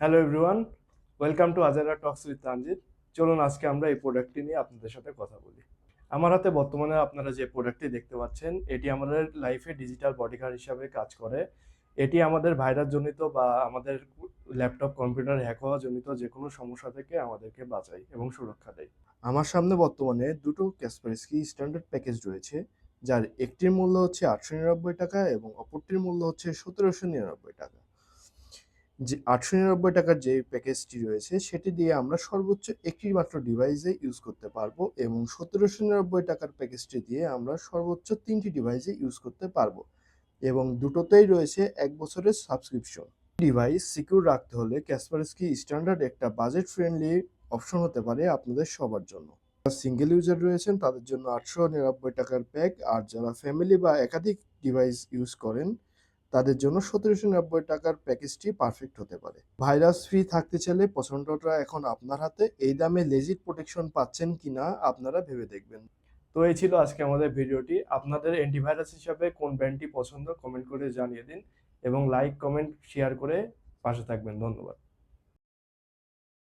Hello everyone welcome to আজারা talks with Tanzid চলুন, আজকে আমরা এই প্রোডাক্টটি নিয়ে আপনাদের সাথে কথা বলি। আমার হাতে বর্তমানে আপনারা যে প্রোডাক্টটি দেখতে পাচ্ছেন, এটি আমাদের লাইফে ডিজিটাল বডিগার্ড হিসাবে কাজ করে। এটি আমাদের ভাইরাস জনিত বা আমাদের ল্যাপটপ কম্পিউটার হ্যাক হওয়া জনিত যে কোনো সমস্যা থেকে আমাদেরকে বাঁচায় এবং সুরক্ষা দেয়। আমার সামনে বর্তমানে দুটো ক্যাসপারস্কি স্ট্যান্ডার্ড প্যাকেজ রয়েছে, যার একটির মূল্য হচ্ছে আটশো নিরানব্বই টাকা এবং অপরটির মূল্য হচ্ছে সতেরোশো নিরানব্বই টাকা। যে আটশো নিরানব্বই টাকার যে প্যাকেজটি রয়েছে, সেটি দিয়ে আমরা সর্বোচ্চ একটি মাত্র ডিভাইসে ইউজ করতে পারব এবং সতেরোশো নিরানব্বই টাকার প্যাকেজটি দিয়ে আমরা সর্বোচ্চ তিনটি ডিভাইসে ইউজ করতে পারব এবং দুটোতেই রয়েছে এক বছরের সাবস্ক্রিপশন ডিভাইস সিকিউর রাখতে হলে ক্যাসপারস্কি স্ট্যান্ডার্ড একটা বাজেট ফ্রেন্ডলি অপশন হতে পারে আপনাদের সবার জন্য। সিঙ্গেল ইউজার রয়েছেন, তাদের জন্য আটশো নিরানব্বই টাকার প্যাক আর যারা ফ্যামিলি বা একাধিক ডিভাইস ইউজ করেন তাদের জন্য সতেরোশো নব্বই টাকার প্যাকেজটি পারফেক্ট হতে পারে। ভাইরাস ফ্রি থাকতে চাইলে পছন্দটা এখন আপনার হাতে। এই দামে লেজিট প্রোটেকশন পাচ্ছেন কিনা আপনারা ভেবে দেখবেন। তো এই ছিল আজকে আমাদের ভিডিওটি। আপনাদের অ্যান্টিভাইরাস হিসাবে কোন ব্র্যান্ডটি পছন্দ কমেন্ট করে জানিয়ে দিন এবং লাইক কমেন্ট শেয়ার করে পাশে থাকবেন। ধন্যবাদ।